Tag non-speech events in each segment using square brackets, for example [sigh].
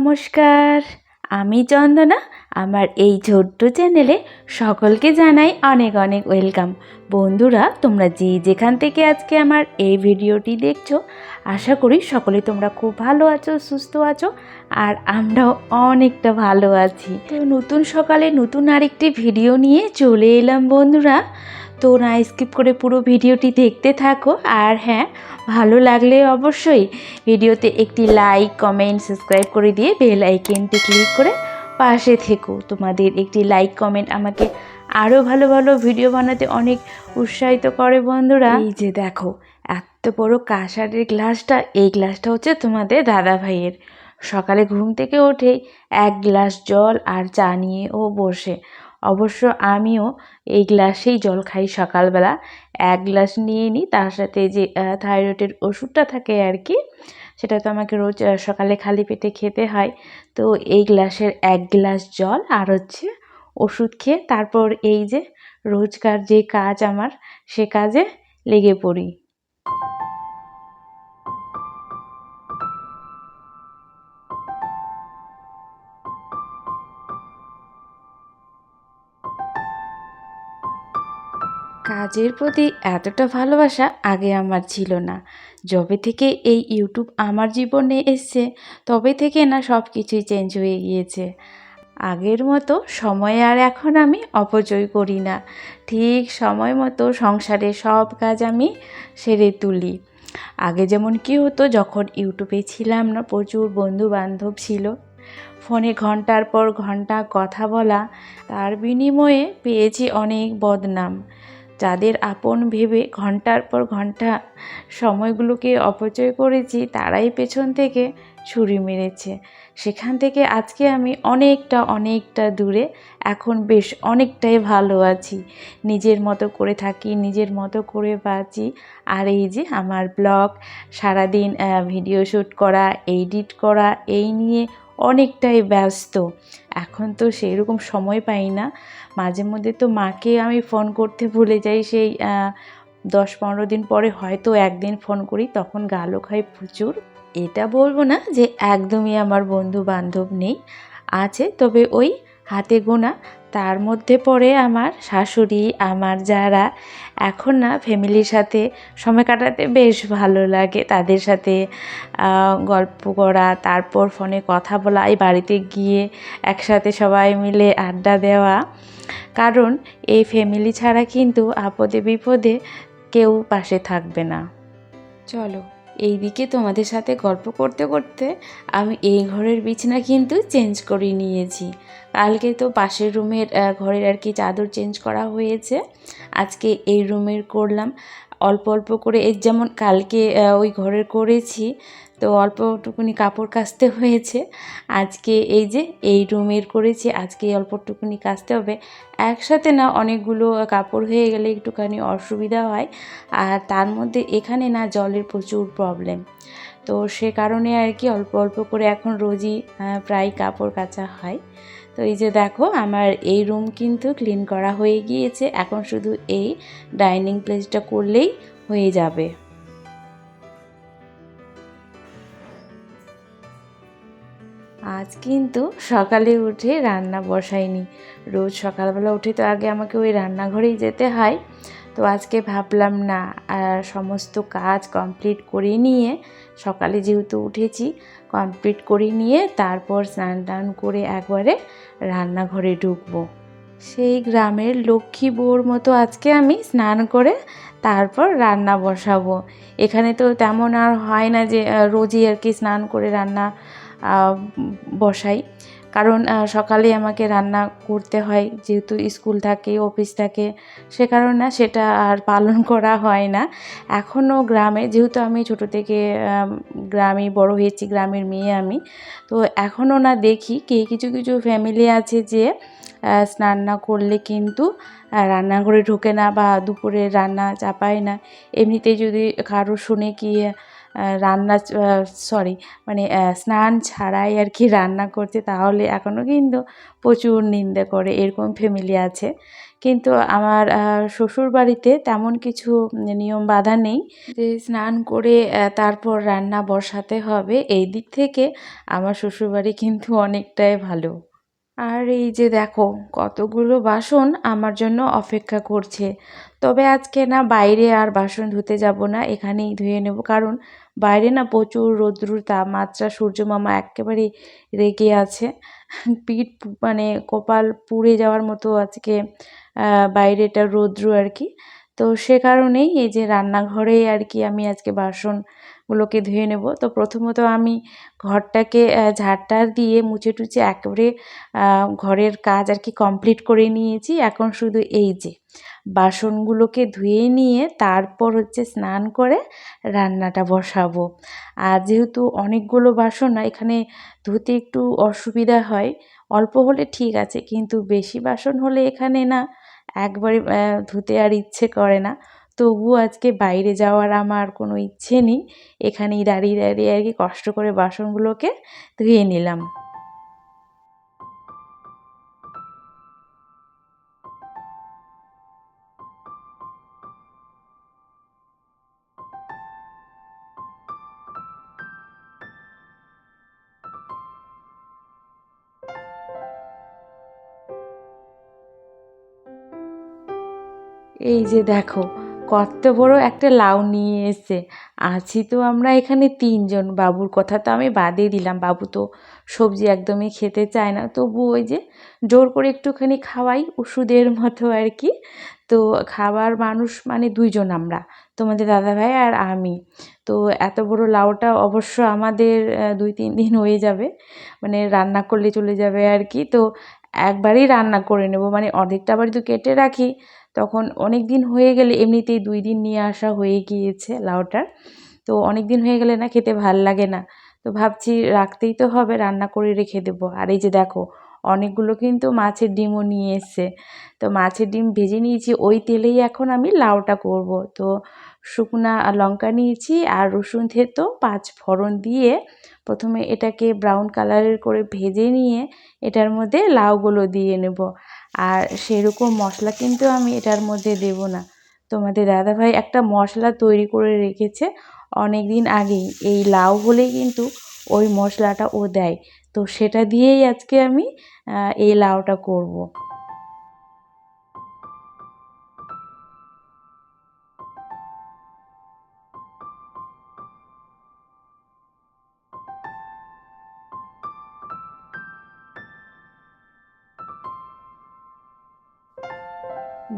নমস্কার। আমি চন্দনা, আমার এই ছোট্ট চ্যানেলে সকলকে জানাই অনেক অনেক ওয়েলকাম। বন্ধুরা, তোমরা যে যেখান থেকে আজকে আমার এই ভিডিওটি দেখছ, আশা করি সকলে তোমরা খুব ভালো আছো, সুস্থ আছো, আর আমরাও অনেকটা ভালো আছি। তো নতুন সকালে নতুন আরেকটি ভিডিও নিয়ে চলে এলাম বন্ধুরা। তো না স্কিপ করে পুরো ভিডিওটি দেখতে থাকো। আর হ্যাঁ ভালো লাগলে অবশ্যই ভিডিওতে একটি লাইক কমেন্ট সাবস্ক্রাইব করে দিয়ে বেল আইকনটি ক্লিক করে পাশে থেকো। তোমাদের একটি লাইক কমেন্ট আমাকে আরও ভালো ভালো ভিডিও বানাতে অনেক উৎসাহিত করে বন্ধুরা। এই যে দেখো, এত বড় কাঁসারের গ্লাসটা এই গ্লাসটা হচ্ছে তোমাদের দাদা ভাইয়ের। সকালে ঘুম থেকে উঠেই এক গ্লাস জল আর চা নিয়ে ও বসে। অবশ্য আমিও এই গ্লাসেই জল খাই সকালবেলা। এক গ্লাস নিয়ে নিই, তার সাথে যে থাইরয়েডের ওষুধটা থাকে আর কি, সেটা তো আমাকে রোজ সকালে খালি পেটে খেতে হয়। তো এই গ্লাসের এক গ্লাস জল আর হচ্ছে ওষুধ খেয়ে তারপর এই যে, রোজকার যে কাজ আমার, সে কাজে লেগে পড়ি। কাজের প্রতি এতটা ভালোবাসা আগে আমার ছিল না। যবে থেকে এই ইউটিউব আমার জীবনে এসছে, তবে থেকে না সব কিছুই চেঞ্জ হয়ে গিয়েছে। আগের মতো সময় আর এখন আমি অপচয় করি না। ঠিক সময় মতো সংসারে সব কাজ আমি সেরে তুলি। আগে যেমন কি হতো, যখন ইউটিউবে ছিলাম না, প্রচুর বন্ধু বান্ধব ছিল। ফোনে ঘণ্টার পর ঘণ্টা কথা বলা, তার বিনিময়ে পেয়েছি অনেক বদনাম। যাদের আপন ভেবে ঘণ্টার পর ঘণ্টা সময়গুলোকে অপচয় করেছি, তারাই পেছন থেকে ছুরি মেরেছে। সেখান থেকে আজকে আমি অনেকটা অনেকটা দূরে, এখন বেশ অনেকটাই ভালো আছি। নিজের মতো করে থাকি, নিজের মতো করে বাঁচি। আর এই যে আমার ব্লগ, সারাদিন ভিডিও শ্যুট করা, এডিট করা, এই নিয়ে অনেকটাই ব্যস্ত। এখন তো সেই রকম সময় পাই না। মাঝে মধ্যে তো মাকে আমি ফোন করতে ভুলে যাই সেই দশ পনেরো দিন পরে হয়তো একদিন ফোন করি, তখন গালো খাই প্রচুর। এটা বলব না যে একদমই আমার বন্ধু বান্ধব নেই, আছে। তবে ওই হাতে গোনা তার মধ্যে পড়ে আমার শাশুড়ি, আমার যারা। এখন না, ফ্যামিলির সাথে সময় কাটাতে বেশ ভালো লাগে তাদের সাথে গল্প করা, তারপর ফোনে কথা বলা, এই বাড়িতে গিয়ে একসাথে সবাই মিলে আড্ডা দেওয়া। কারণ এই ফ্যামিলি ছাড়া কিন্তু আপদে বিপদে কেউ পাশে থাকবে না। চলো, এইদিকে তোমাদের সাথে গল্প করতে করতে আমি এই ঘরের বিছানা কিন্তু চেঞ্জ করে নিয়েছি। কালকে তো পাশের রুমের ঘরের আর কি চাদর চেঞ্জ করা হয়েছে। আজকে এই রুমের করলাম। অল্প অল্প করে এর যেমন কালকে ওই ঘরের করেছি, তো অল্পটুকুনি কাপড় কাচতে [laughs] হয়েছে। আজকে এই যে এই রুমের করেছি, আজকে অল্পটুকুনি কাচতে হবে। একসাথে না অনেকগুলো কাপড় হয়ে গেলে একটুখানি অসুবিধা হয়। আর তার মধ্যে এখানে না জলের প্রচুর প্রবলেম তো সে কারণে আর কি অল্প অল্প করে এখন রোজই প্রায় কাপড় কাচা হয়। তো এই যে দেখো, আমার এই রুম কিন্তু ক্লিন করা হয়ে গিয়েছে। এখন শুধু এই ডাইনিং প্লেসটা করলেই হয়ে যাবে। আজ কিন্তু সকালে উঠে রান্না বসাইনি। রোজ সকালবেলা উঠে তো আগে আমাকে ওই রান্নাঘরেই যেতে হয়। তো আজকে ভাবলাম না, আর সমস্ত কাজ কমপ্লিট করে নিয়ে সকালে যেহেতু উঠেছি কমপ্লিট করে নিয়ে তারপর স্নান টান করে একবারে রান্নাঘরে ঢুকবো। সেই গ্রামের লক্ষ্মী বউর মতো আজকে আমি স্নান করে তারপর রান্না বসাবো। এখানে তো তেমন আর হয় না যে রোজই আর কি স্নান করে রান্না বসাই। কারণ সকালে আমাকে রান্না করতে হয়, যেহেতু স্কুল থাকে, অফিস থাকে, সে কারণে সেটা আর পালন [laughs] করা হয় না। এখনও গ্রামে, যেহেতু আমি ছোটো থেকে গ্রামে বড় হয়েছি, গ্রামের মেয়ে আমি, তো এখনও না দেখি কে, কিছু কিছু ফ্যামিলি আছে যে স্নান না করলে কিন্তু রান্নাঘরে ঢোকে না বা দুপুরে রান্না চাপায় না। এমনিতেই যদি কারও শুনে কি রান্না সরি মানে স্নান ছাড়াই আর কি রান্না করছে, তাহলে এখনও কিন্তু প্রচুর নিন্দে করে এরকম ফ্যামিলি আছে। কিন্তু আমার শ্বশুর বাড়িতে তেমন কিছু নিয়ম বাধা নেই। যে স্নান করে তারপর রান্না বসাতে হবে, এই দিক থেকে আমার শ্বশুরবাড়ি কিন্তু অনেকটাই ভালো। আর এই যে দেখো, কতগুলো বাসন আমার জন্য অপেক্ষা করছে। তবে আজকে না বাইরে আর বাসন ধুতে যাব না, এখানেই ধুয়ে নেব। কারণ বাইরে না প্রচুর রৌদ্রুর তাপমাত্রা সূর্যমামা একেবারেই রেগে আছে। পিঠ মানে কপাল পুড়ে যাওয়ার মতো আজকে বাইরেটা রৌদ্র আর কি। তো সে কারণেই এই যে রান্নাঘরে আর কি আমি আজকে বাসনগুলোকে ধুয়ে নেব। তো প্রথমত আমি ঘরটাকে ঝাড়টার দিয়ে মুছে টুছে একেবারে ঘরের কাজ আর কি কমপ্লিট করে নিয়েছি। এখন শুধু এই যে বাসনগুলোকে ধুয়ে নিয়ে তারপর হচ্ছে স্নান করে রান্নাটা বসাবো। আর যেহেতু অনেকগুলো বাসন না এখানে ধুতে একটু অসুবিধা হয়। অল্প হলে ঠিক আছে, কিন্তু বেশি বাসন হলে এখানে না একবারে ধুতে আর ইচ্ছে করে না। তবুও আজকে বাইরে যাওয়ার আমার কোনো ইচ্ছে নেই। এখানেই দাঁড়িয়ে দাঁড়িয়ে আর কি কষ্ট করে বাসনগুলোকে ধুয়ে নিলাম। এই যে দেখো কত বড় একটা লাউ নিয়ে এসে আছি তো আমরা এখানে তিনজন বাবুর কথা তো আমি বাদই দিলাম। বাবু তো সবজি একদমই খেতে চায় না। তবু ওই যে জোর করে একটুখানি খাওয়াই ওষুধের মতো আর কি। তো খাবার মানুষ মানে দুইজন আমরা, তোমাদের দাদাভাই আর আমি। তো এত বড় লাউটা অবশ্য আমাদের দুই তিন দিন হয়ে যাবে। মানে রান্না করলে চলে যাবে আর কি। তো একবারেই রান্না করে নেব। মানে অর্ধেকটা আবার যদি কেটে রাখি, তখন অনেক দিন হয়ে গেলে এমনিতেই দুই দিন নিয়ে আসা হয়ে গিয়েছে লাউটার তো অনেক দিন হয়ে গেলে না খেতে ভালো লাগে না। তো ভাবছি রাখতেই তো হবে, রান্না করে রেখে দেবো। আর এই যে দেখো, অনেকগুলো কিন্তু মাছের ডিমও নিয়ে এসছে। তো মাছের ডিম ভেজে নিয়েছি, ওই তেলেই এখন আমি লাউটা করব। তো শুকনা লঙ্কা নিয়েছি আর রসুন থেতো পাঁচ ফোড়ন দিয়ে প্রথমে এটাকে ব্রাউন কালারের করে ভেজে নিয়ে এটার মধ্যে লাউগুলো দিয়ে নেব। আর সেরকম মশলা কিন্তু আমি এটার মধ্যে দেব না। তোমাদের দাদাভাই একটা মশলা তৈরি করে রেখেছে অনেক দিন আগেই। এই লাউ হলেই কিন্তু ওই মশলাটা ও দেয়। তো সেটা দিয়েই আজকে আমি এই লাউটা করব।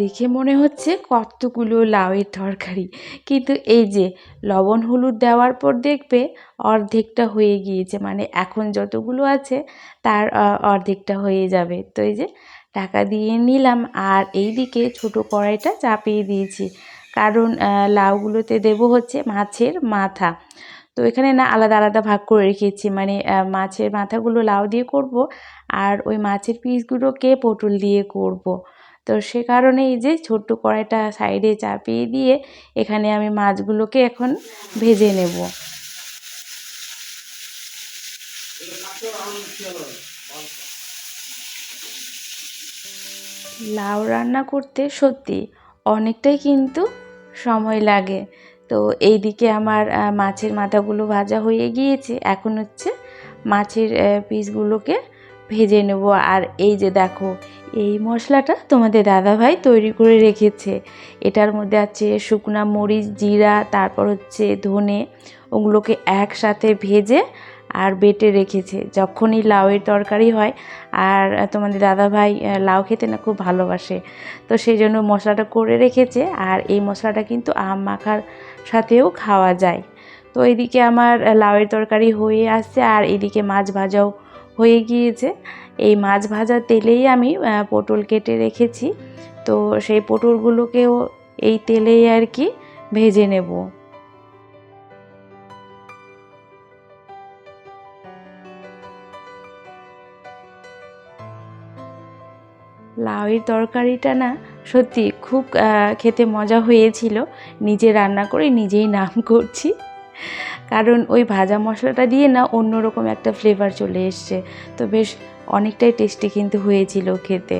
দেখে মনে হচ্ছে কতগুলো লাউয়ের তরকারি। কিন্তু এই যে লবণ হলুদ দেওয়ার পর দেখবে অর্ধেকটা হয়ে গিয়েছে। মানে এখন যতগুলো আছে তার অর্ধেকটা হয়ে যাবে। তো এই যে টাকা দিয়ে নিলাম আর এই দিকে ছোটো কড়াইটা চাপিয়ে দিয়েছি। কারণ লাউগুলোতে দেব হচ্ছে মাছের মাথা। তো এখানে না আলাদা আলাদা ভাগ করে রেখেছি। মানে মাছের মাথাগুলো লাউ দিয়ে করব আর ওই মাছের পিসগুলোকে পটল দিয়ে করব। তো সে কারণে এই যে ছোট্ট কড়াইটা সাইডে চাপিয়ে দিয়ে এখানে আমি মাছগুলোকে এখন ভেজে নেব। লাউ রান্না করতে সত্যি অনেকটাই কিন্তু সময় লাগে। তো এইদিকে আমার মাছের মাথাগুলো ভাজা হয়ে গিয়েছে। এখন হচ্ছে মাছের পিসগুলোকে ভেজে নেব। আর এই যে দেখো এই মশলাটা তোমাদের দাদাভাই তৈরি করে রেখেছে। এটার মধ্যে আছে শুকনা মরিচ, জিরা, তারপর হচ্ছে ধনে, ওগুলোকে একসাথে ভেজে আর বেটে রেখেছে, যখনই লাউয়ের তরকারি হয়। আর তোমাদের দাদাভাই লাউ খেতে না খুব ভালোবাসে। তো সেই জন্য মশলাটা করে রেখেছে আর এই মশলাটা কিন্তু আম মাখার সাথেও খাওয়া যায়। তো এদিকে আমার লাউয়ের তরকারি হয়ে আসছে আর এদিকে মাছ ভাজাও হয়ে গিয়েছে। এই মাছ ভাজা তেলেই আমি পটল কেটে রেখেছি। তো সেই পটলগুলোকেও এই তেলেই আর কি ভেজে নেব। লাউয়ের তরকারিটা না সত্যি খুব খেতে মজা হয়েছিল। নিজে রান্না করে নিজেই নাম করছি। কারণ ওই ভাজা মশলাটা দিয়ে না অন্যরকম একটা ফ্লেভার চলে এসছে। তো বেশ অনেকটাই টেস্টি কিন্তু হয়েছিল খেতে।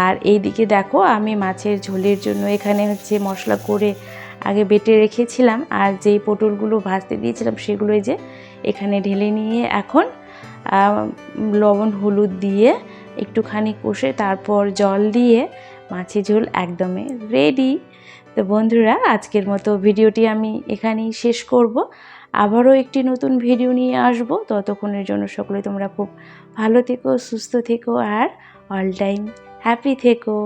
আর এইদিকে দেখো, আমি মাছের ঝোলের জন্য এখানে হচ্ছে মশলা করে আগে বেটে রেখেছিলাম, আর যেই পটলগুলো ভাজতে দিয়েছিলাম সেগুলো যে এখানে ঢেলে নিয়ে এখন লবণ, হলুদ দিয়ে একটুখানি কষে তারপর জল দিয়ে মাছের ঝোল একদমই রেডি তো বন্ধুরা, আজকের মতো ভিডিওটি আমি এখানেই শেষ করব। আবারও একটি নতুন ভিডিও নিয়ে আসব। ততক্ষণের জন্য সকলে তোমরা খুব ভালো থেকো সুস্থ থেকো আর অল টাইম হ্যাপি থেকো।